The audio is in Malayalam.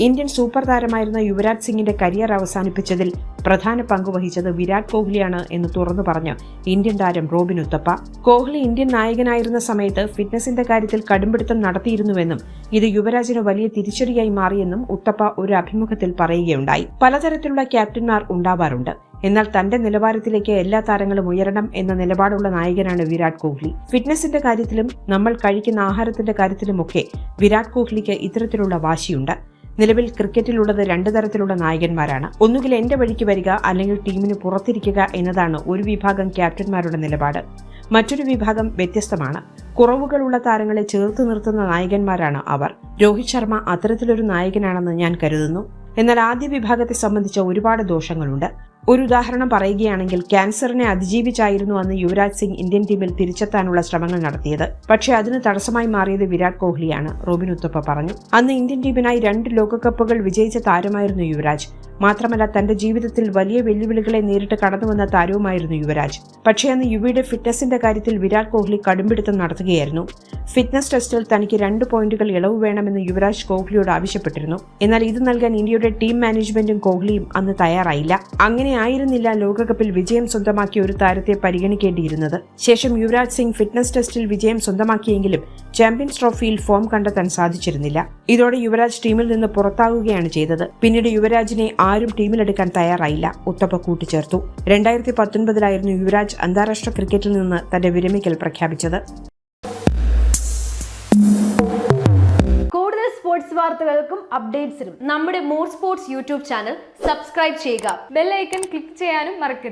ഇന്ത്യൻ സൂപ്പർ താരമായിരുന്ന യുവരാജ് സിംഗിന്റെ കരിയർ അവസാനിപ്പിച്ചതിൽ പ്രധാന പങ്ക് വഹിച്ചത് വിരാട് കോഹ്ലിയാണ് എന്ന് തുറന്നു പറഞ്ഞ് ഇന്ത്യൻ താരം റോബിൻ ഉത്തപ്പ. കോഹ്ലി ഇന്ത്യൻ നായകനായിരുന്ന സമയത്ത് ഫിറ്റ്നസിന്റെ കാര്യത്തിൽ കടുംപിടുത്തം നടത്തിയിരുന്നുവെന്നും ഇത് യുവരാജിന് വലിയ തിരിച്ചടിയായി മാറിയെന്നും ഉത്തപ്പ ഒരു അഭിമുഖത്തിൽ പറയുകയുണ്ടായി. പലതരത്തിലുള്ള ക്യാപ്റ്റന്മാർ ഉണ്ടാവാറുണ്ട്. എന്നാൽ തന്റെ നിലവാരത്തിലേക്ക് എല്ലാ താരങ്ങളും ഉയരണം എന്ന നിലപാടുള്ള നായകനാണ് വിരാട് കോഹ്ലി. ഫിറ്റ്നസിന്റെ കാര്യത്തിലും നമ്മൾ കഴിക്കുന്ന ആഹാരത്തിന്റെ കാര്യത്തിലുമൊക്കെ വിരാട് കോഹ്ലിക്ക് ഇത്തരത്തിലുള്ള വാശിയുണ്ട്. നിലവിൽ ക്രിക്കറ്റിലുള്ളത് രണ്ടു തരത്തിലുള്ള നായകന്മാരാണ്. ഒന്നുകിൽ എന്റെ വഴിക്ക് വരിക അല്ലെങ്കിൽ ടീമിന് പുറത്തിരിക്കുക എന്നതാണ് ഒരു വിഭാഗം ക്യാപ്റ്റന്മാരുടെ നിലപാട്. മറ്റൊരു വിഭാഗം വ്യത്യസ്തമാണ്. കുറവുകളുള്ള താരങ്ങളെ ചേർത്ത് നിർത്തുന്ന നായകന്മാരാണ് അവർ. രോഹിത് ശർമ്മ അത്തരത്തിലൊരു നായകനാണെന്ന് ഞാൻ കരുതുന്നു. എന്നാൽ ആദ്യ വിഭാഗത്തെ സംബന്ധിച്ച ഒരുപാട് ദോഷങ്ങളുണ്ട്. ഒരു ഉദാഹരണം പറയുകയാണെങ്കിൽ ക്യാൻസറിനെ അതിജീവിച്ചായിരുന്നു അന്ന് യുവരാജ് സിംഗ് ഇന്ത്യൻ ടീമിൽ തിരിച്ചെത്താനുള്ള ശ്രമങ്ങൾ നടത്തിയത്. പക്ഷേ അതിന് തടസ്സമായി മാറിയത് വിരാട് കോഹ്ലിയാണ് റോബിൻ ഉത്തപ്പ പറഞ്ഞു. അന്ന് ഇന്ത്യൻ ടീമിനായി രണ്ട് ലോകകപ്പുകൾ വിജയിച്ച താരമായിരുന്നു യുവരാജ്. മാത്രമല്ല തന്റെ ജീവിതത്തിൽ വലിയ വെല്ലുവിളികളെ നേരിട്ട് കടന്നുവന്ന താരവുമായിരുന്നു യുവരാജ്. പക്ഷേ അന്ന് യുവയുടെ ഫിറ്റ്നസിന്റെ കാര്യത്തിൽ വിരാട് കോഹ്ലി കടുംപിടുത്തം നടത്തുകയായിരുന്നു. ഫിറ്റ്നസ് ടെസ്റ്റിൽ തനിക്ക് രണ്ട് പോയിന്റുകൾ ഇളവ് വേണമെന്ന് യുവരാജ് കോഹ്ലിയോട് ആവശ്യപ്പെട്ടിരുന്നു. എന്നാൽ ഇത് നൽകാൻ ഇന്ത്യയുടെ ടീം മാനേജ്മെന്റും കോഹ്ലിയും അന്ന് തയ്യാറായില്ല. അങ്ങനെ ആയിരുന്നില്ല ലോകകപ്പിൽ വിജയം സ്വന്തമാക്കിയ ഒരു താരത്തെ പരിഗണിക്കേണ്ടിയിരുന്നത്. ശേഷം യുവരാജ് സിംഗ് ഫിറ്റ്നസ് ടെസ്റ്റിൽ വിജയം സ്വന്തമാക്കിയെങ്കിലും ചാമ്പ്യൻസ് ട്രോഫിയിൽ ഫോം കണ്ടെത്താൻ സാധിച്ചിരുന്നില്ല. ഇതോടെ യുവരാജ് ടീമിൽ നിന്ന് പുറത്താകുകയാണ് ചെയ്തത്. പിന്നീട് യുവരാജിനെ ആരും ടീമിലെടുക്കാൻ തയ്യാറായില്ല. ഉത്തപ്പ കൂട്ടിച്ചേർത്തു. രണ്ടായിരത്തി പത്തൊൻപതിലായിരുന്നു യുവരാജ് അന്താരാഷ്ട്ര ക്രിക്കറ്റിൽ നിന്ന് തന്റെ വിരമിക്കൽ പ്രഖ്യാപിച്ചത്. കൂടുതൽ സ്പോർട്സ് വാർത്തകൾക്കും അപ്ഡേറ്റ്സിനും നമ്മുടെ more sports YouTube channel subscribe ചെയ്യുക. ബെല്ലൈക്കൺ ക്ലിക്ക് ചെയ്യാനും മറക്കരുത്.